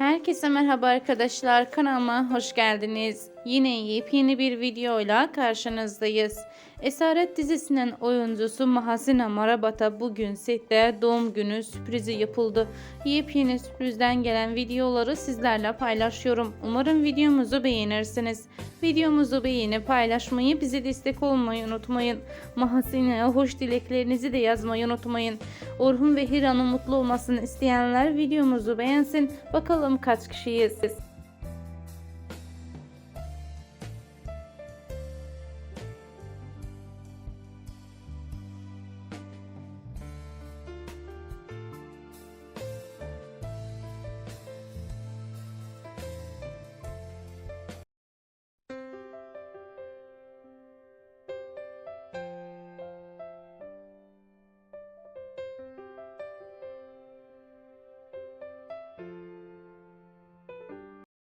Herkese merhaba arkadaşlar. Kanalıma hoş geldiniz. Yine yepyeni bir videoyla karşınızdayız. Esaret dizisinin oyuncusu Mahasina Marabat'a bugün sette doğum günü sürprizi yapıldı. Yepyeni sürprizden gelen videoları sizlerle paylaşıyorum. Umarım videomuzu beğenirsiniz. Videomuzu beğenip paylaşmayı, bize destek olmayı unutmayın. Mahasina'ya hoş dileklerinizi de yazmayı unutmayın. Orhun ve Hira'nın mutlu olmasını isteyenler videomuzu beğensin. Bakalım kaç kişiyiz.